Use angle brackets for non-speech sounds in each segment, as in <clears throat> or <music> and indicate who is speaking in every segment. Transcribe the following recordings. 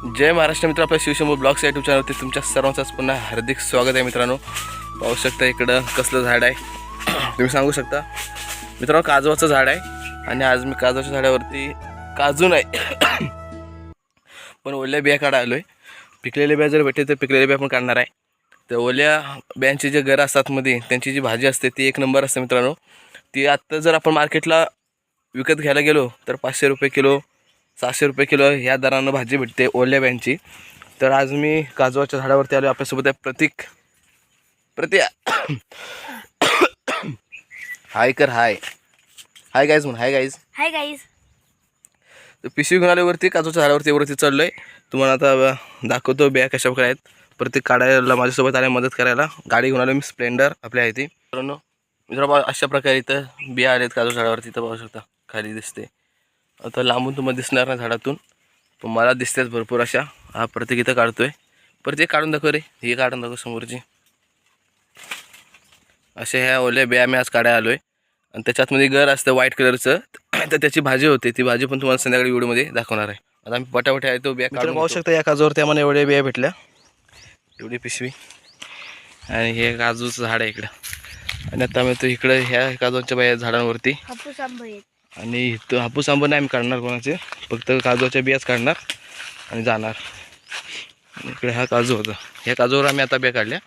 Speaker 1: जय महाराष्ट्र मित्र आपल्या Shivshambhu blogs YouTube चॅनलवरती तुमच्या सर्वांचाच पुन्हा हार्दिक स्वागत आहे मित्रांनो. पाहू शकता इकडं कसलं झाड आहे. <clears throat> तुम्ही सांगू शकता. मित्रांनो काजवाचं झाड आहे आणि आज मी काजवाच्या झाडावरती काजू नाही. <clears throat> पण ओल्या बिया काढा आलो आहे पिकलेल्या बिया जर भेटले तर पिकलेल्या बिया पण काढणार आहे. तर ओल्या बियांचे जे घरं असतात मध्ये त्यांची जी भाजी असते ती एक नंबर असते मित्रांनो. ती आत्ता जर आपण मार्केटला विकत घ्यायला गेलो तर पाचशे रुपये किलो सहाशे रुपये किलो ह्या दरानं भाजी भेटते ओल्या बियांची तर आज मी काजवाच्या झाडावरती आलो आपल्यासोबत आहे प्रतीक. प्रती हाय कर हाय. हाय गाईज म्हण हाय गाईज
Speaker 2: हाय गाईज
Speaker 1: तर पिशवी घेऊन आल्यावरती काजूच्या झाडावरती वरती चढलो आहे तुम्हाला आता दाखवतो बिया कशा प्रकारे आहेत. प्रत्येक काढायला माझ्यासोबत आल्या मदत करायला. गाडी घेऊन आलो मी स्प्लेंडर आपली आहे ती मित्रांनो मित्रांनो अशा प्रकारे इथं बिया आलेत काजू झाडावरती. इथं पाहू शकता खाली दिसते. आता लांबून तुम्हाला दिसणार नाही झाडातून. पण मला दिसतेच भरपूर अशा. हा प्रत्येक इथं काढतोय. प्रत्येक काढून दाखव रे. ही काढून दाखव समोरची. अशा ह्या ओल्या बिया मी आज काढायला आलो आहे आणि त्याच्यात मध्ये घर असतं व्हाईट कलरचं तर त्याची भाजी होते. ती भाजी पण तुम्हाला संध्याकाळी व्हिडिओमध्ये दाखवणार आहे. आता आम्ही पटापट आहे तो बिया काढून पाहू शकता या काजूवरती आम्हाला एवढ्या बिया भेटल्या. एवढी पिशवी. आणि हे काजूचं झाड आहे इकडं. आणि आता आम्ही तो इकडं ह्या काजूच्या बाया झाडांवरती. आणि इथं हापूस आंबा नाही आम्ही काढणार कोणाचे. फक्त काजूच्या बियाच काढणार आणि जाणार. आणि इकडे हा काजू होता. ह्या काजूवर आम्ही आता बिया काढल्या.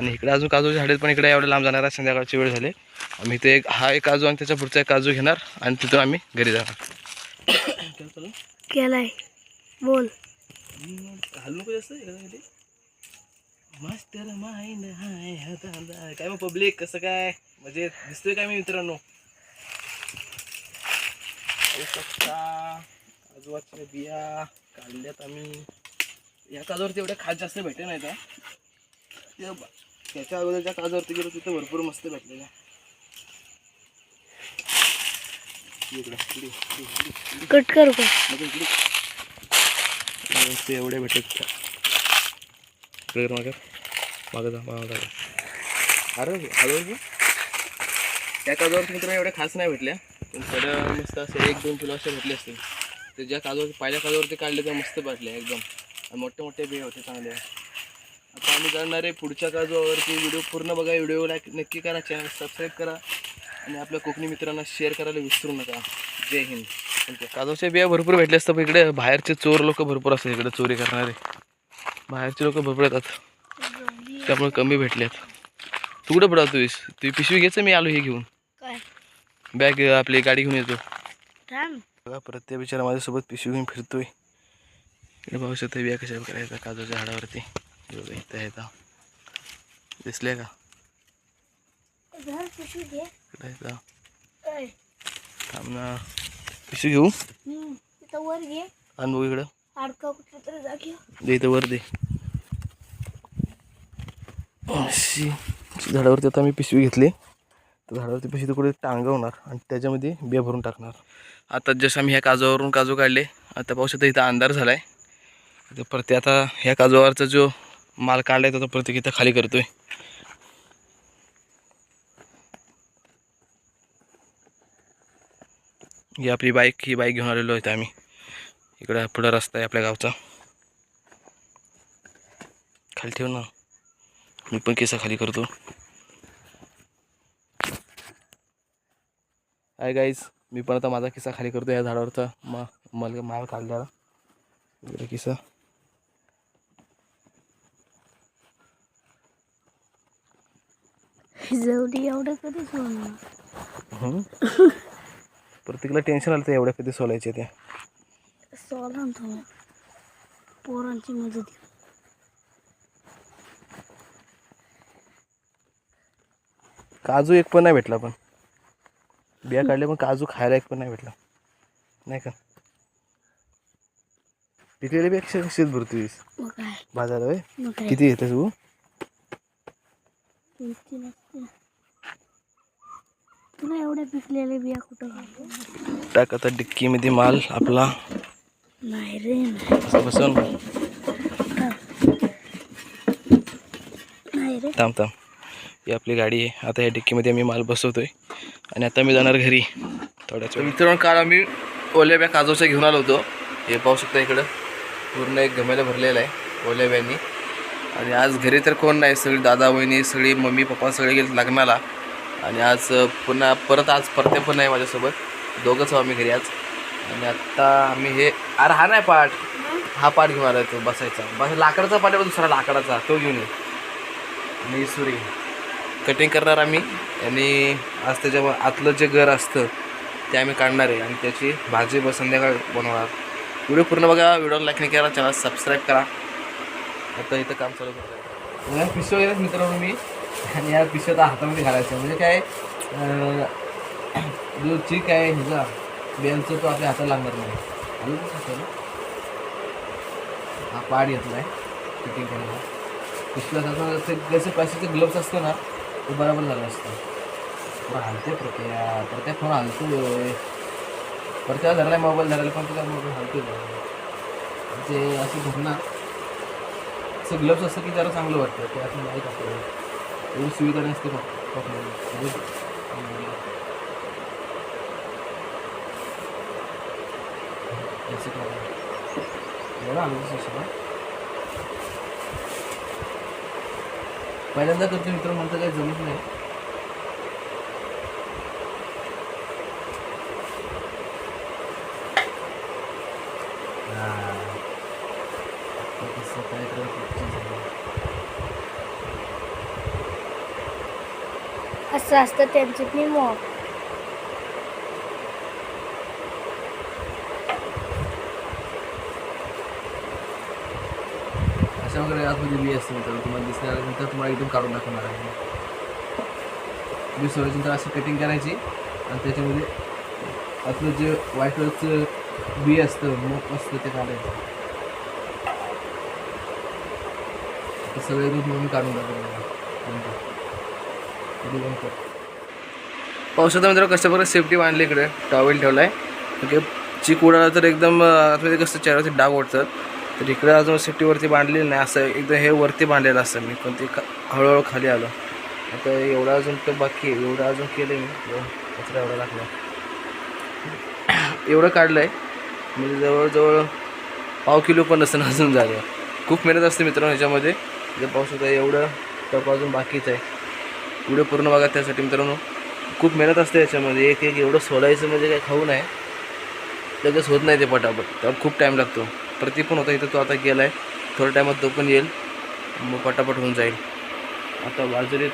Speaker 1: आणि इकडे अजून काजूचे झाडे पण इकडे एवढे लांब जाणार आहे संध्याकाळची वेळ झाली. आम्ही ते एक हा एक काजू आणि त्याच्या पुढचा एक काजू घेणार आणि तिथून आम्ही घरी जाणार.
Speaker 2: केलाय. बोल.
Speaker 1: मास्टर माइंड हाय हातांदा काय मग पब्लिक कसं काय? म्हणजे दिसतोय काय मी मित्रांनो? पाहू शकता काजवाच्या बिया काढल्यात आम्ही या काजूवरती एवढ्या खास जास्त भेटे नाही का त्या त्याच्या अगोदरच्या काजूवरती गेलो तिथं भरपूर मस्त भेटलेल्या
Speaker 2: कट करू
Speaker 1: ते एवढे भेटत मागं. मागं जा मागं जा. अरे हळूहळू. त्या काजूवर मित्र एवढ्या खास नाही भेटल्या पण थोड्या मस्त असे एक दोन किलो असे भेटले असतील. ते ज्या काजूवर पहिल्या काजूवरती काढले तर मस्त भेटले एकदम. आणि मोठे मोठे बे होते चांगले. आता आम्ही जाणार आहे पुढच्या काजूवरती व्हिडिओ पूर्ण बघा. व्हिडिओ लाईक नक्की करा चॅनल सबस्क्राईब करा. आणि आपल्या कोकणी मित्रांना शेअर करायला विसरू नका. जय हिंद. काजूच्या बिया भरपूर भेटले असतात पण इकडे बाहेरचे चोर लोक भरपूर असतात इकडे चोरी करणारे. बाहेरचे लोक भरपूर येतात. त्यामुळे कमी भेटले आहेत तू कुठं पडतोयस तू पिशवी घ्यायचं मी आलो हे घेऊन. बॅग आपली गाडी घेऊन येतो. बघा प्रत्येक बिचारा माझ्यासोबत पिशवी घेऊन फिरतोय. इकडे पाहू शकता बिया कशा करायचा काजूच्या झाडावरती इथं आहेत दिसले का?
Speaker 2: घर पिशवी
Speaker 1: घेऊ?
Speaker 2: हम्म, इथं वर घे.
Speaker 1: आण बघू इकडं. दे इथं वर दे. झाडावरती आता मी पिशवी घेतली. तर झाडावरती पैसे तर कुठे टांगवणार आणि त्याच्यामध्ये बिया भरून टाकणार. आता जसं आम्ही ह्या काजूवरून काजू काढले आता पावसात तर इथं अंधार झाला आहे तर प्रत्येक आता ह्या काजूवरचा जो माल काढलाय तो प्रत्येक इथं खाली करतो आहे ही आपली बाईक ही बाईक घेऊन आलेलो आहे आम्ही. इकडं पुढं रस्ता आहे आपल्या गावचा. खाली ठेव ना. मी पण केसा खाली करतो. हाय गाईज मी पण आता माझा किस्सा खाली करतो या झाडावरचा मा मला माल काढल्याला इकडे किस्सा.
Speaker 2: जवळी एवढं कधी सोडणार.
Speaker 1: प्रत्येकाला टेन्शन आलं तर एवढ्या कधी सोलायचे ते.
Speaker 2: पोरांची मदत.
Speaker 1: काजू एक पण नाही भेटला पण. बिया काढल्या पण काजू खायला एक पण नाही भेटला. नाही का? पिकलेले बिया कशा कशीच
Speaker 2: काय
Speaker 1: बाजारात होय? किती येते तू.
Speaker 2: तुला एवढ्या पिकलेल्या बिया कुठं घालू
Speaker 1: टाक आता डिक्कीमध्ये माल आपला.
Speaker 2: नाही रे नाही. नाही रे.
Speaker 1: थांब थांब. ही आपली गाडी आहे. आता या डिक्कीमध्ये मी माल बसवतोय. आणि आता मी जाणार घरी. थोड्याच वेळ मित्रांनो काल आम्ही ओल्या बॅग काजूच्या घेऊन आलो होतो. हे पाहू शकता इकडं. पूर्ण एक गमेला भरलेला आहे ओल्या आणि आज घरी तर कोण नाही सगळी दादा वहिनी सगळी मम्मी पप्पा सगळे गेले लग्नाला. आणि आज पुन्हा परत आज परते पण नाही माझ्यासोबत. दोघंच आम्ही घरी आज. आणि आत्ता आम्ही हे अरे हा नाही पाठ. हा पाठ घेऊन आला तो बसायचा. बस लाकडाचा पाठ दुसरा लाकडाचा. तो घेऊन ये. आणि सुरी. कटिंग करणार आम्ही. आणि आज त्याच्या आतलं जे घर असतं ते आम्ही काढणार आहे. आणि त्याची भाजी ब संध्याकाळ बनवणार. व्हिडिओ पूर्ण बघा. व्हिडिओ लाईक नाही करा चॅनल सबस्क्राईब करा. आता इथं काम चालू करतो या पिशव्या गेल्यात मित्रांनो मी. आणि या पिशव्या आता हातामध्ये घालायचं म्हणजे काय <clears throat> जो चीक आहे ह्याचा बेलचा तो आपल्या हाताला लागणार नाही. आलं हाताला? हा पाड घेतला आहे फिटिंग करायला. पिशव्या त्याचं ते जसे प्लास्टिकचे ग्लव्स असतं ना ते बरोबर झालं असतं. पुरा हलते प्रक्रिया प्रत्येक फोन हालतोय. प्रत्येक धरला मोबाईल धरायला पण तुझा मोबाईल हालतोय. म्हणजे ते असं धरणं असं ग्लव्स असतं की जरा चांगलं वाटतं ते असं नाही आपल्याला एवढी सुविधा नसते फक्त पकडायला. म्हणजे, अं, असं पहिल्यांदा करतो मित्र म्हणतो काही जमत नाही.
Speaker 2: असं असतं त्यांचे मी मग.
Speaker 1: अशा वगैरे आतमध्ये बी असते मित्रांनो तुम्हाला दिसणार नंतर तुम्हाला इथून काढून दाखवणार आहे. मी सोडायची नंतर अशी कटिंग करायची आणि त्याच्यामध्ये आपलं जे व्हाईट कलरचं बी असतं मोप असतं ते काढायचं. ते सगळे दूध म्हणून काढून दाखवणार पावसात मित्र कसं बरं सेफ्टी बांधली इकडे. टॉवेल ठेवला आहे म्हणजे चिक उडाला तर एकदम आतमध्ये कसं चेहऱ्यावरती डाग ओढतात. तर इकडे अजून सिटीवरती बांधलेलं नाही असं एकदम हे वरती बांधलेलं असतं मी पण ते हळूहळू खाली आलं. आता एवढा अजून तर बाकी आहे एवढं अजून केलं मी कचरा एवढा लागला. एवढं काढलं आहे म्हणजे जवळजवळ पाव किलो पण नसेल अजून झालं. खूप मेहनत असते मित्रांनो ह्याच्यामध्ये जर पाऊस होता एवढं टप अजून बाकीच आहे. पुढे पूर्ण बघा त्यासाठी मित्रांनो. खूप मेहनत असते याच्यामध्ये एक एक एवढं सोलायचं म्हणजे काय खाऊ नाही लगेच होत नाही ते पटापट त्याला खूप टाईम लागतो. प्रतीक पण होता इथं तो आता गेला आहे थोड्या टायमात तो पण येईल. मग पटापट होऊन जाईल. आता वाजलेत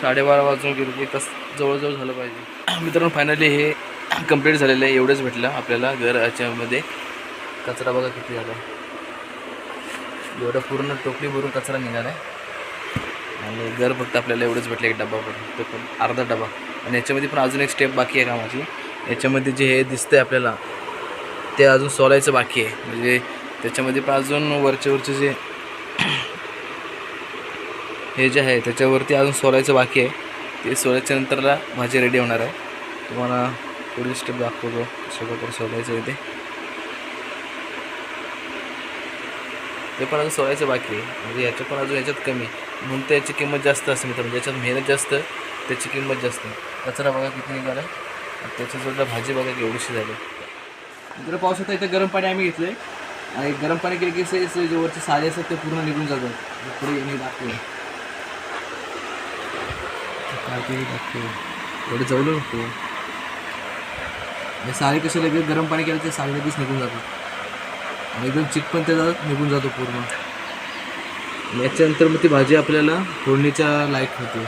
Speaker 1: साडेबारा वाजून गेलो की तस जवळजवळ झालं पाहिजे. <clears throat> मित्रांनो फायनली हे <clears throat> कंप्लीट झालेलं आहे एवढंच भेटलं आपल्याला घर याच्यामध्ये. कचरा बघा किती झाला. एवढं पूर्ण टोपली भरून कचरा निघाला आहे. आणि घर फक्त आपल्याला एवढंच भेटलं एक डबा पण. तो पण अर्धा डबा. आणि याच्यामध्ये पण अजून एक स्टेप बाकी आहे कामाची. याच्यामध्ये जे हे दिसतंय आपल्याला ते अजून सोलायचं बाकी आहे. म्हणजे त्याच्यामध्ये पण अजून वरचे वरचे जे <clears throat> हे जे आहे त्याच्यावरती अजून सोलायचं बाकी आहे. ते सोलायच्या नंतरला भाजी रेडी होणार आहे. तुम्हाला पुढील स्टेप दाखवतो सगळं सोलायचं आहे ते. ते पण अजून सोलायचं बाकी आहे. म्हणजे याच्यात पण अजून याच्यात कमी म्हणून त्याची किंमत जास्त असते म्हणजे ज्याच्यात मेहनत जास्त त्याची किंमत जास्त कचरा बघा किती निघाला त्याच्यासुद्धा भाजी बघा केवढीशी झाली. मित्र पाऊस होता इथं गरम पाणी आम्ही घेतलं आणि गरम पाणी केलं की असे जे वरचे साले असतात ते पूर्ण निघून जातात. पुढे मी दाखवलं एवढं जवळ नको. हे सारे कसे लगेच गरम पाणी केलं ते साले लगेच निघून जातात. आणि एकदम चिक पण त्याचा निघून जातो पूर्ण. याच्यानंतर मग ती भाजी आपल्याला फोडणीच्या लायक होते?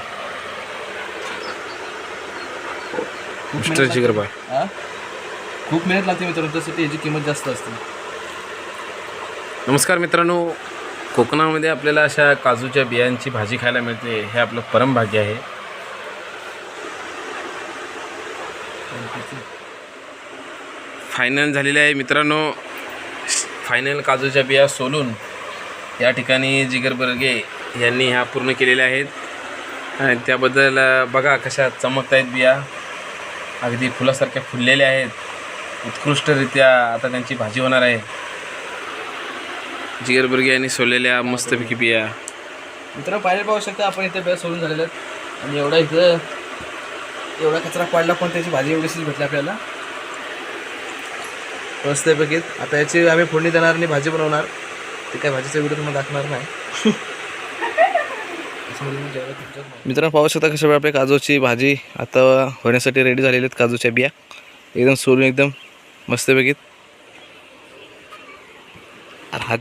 Speaker 1: खूप मेहनत लागते मित्रांनो त्यासाठी याची किंमत जास्त असते.
Speaker 3: नमस्कार मित्रांनो कोकणामध्ये आपल्याला अशा काजूच्या बियांची भाजी खायला मिळते हे आपलं परमभाग्य आहे. फायनल झालेले आहे मित्रांनो फायनल काजूच्या बिया सोलून या ठिकाणी जिगर बर्गे यांनी ह्या पूर्ण केलेल्या आहेत. आणि त्याबद्दल बघा कशा चमकत आहेत बिया. अगदी फुलासारख्या फुललेल्या आहेत. उत्कृष्टरित्या आता त्यांची भाजी होणार आहे. जिगरबर्गे यांनी सोललेल्या मस्तपैकी बिया.
Speaker 1: मित्र पाहिजे पाहू शकता आपण इथे बिया सोडून झालेल्या आहेत. आणि एवढा इथं एवढा कचरा पाडला पण त्याची भाजी एवढीशीच भेटली आपल्याला. मस्तपैकी आता याची आम्ही फोडणी देणार आणि भाजी बनवणार. ते काय भाजीचा व्हिडिओ तुम्हाला दाखवणार नाही. मित्रांनो पाहू शकता कशा आपल्या काजूची भाजी आता होण्यासाठी रेडी झालेली आहेत काजूच्या बिया. एकदम सोलून एकदम मस्तपैकी अरे हा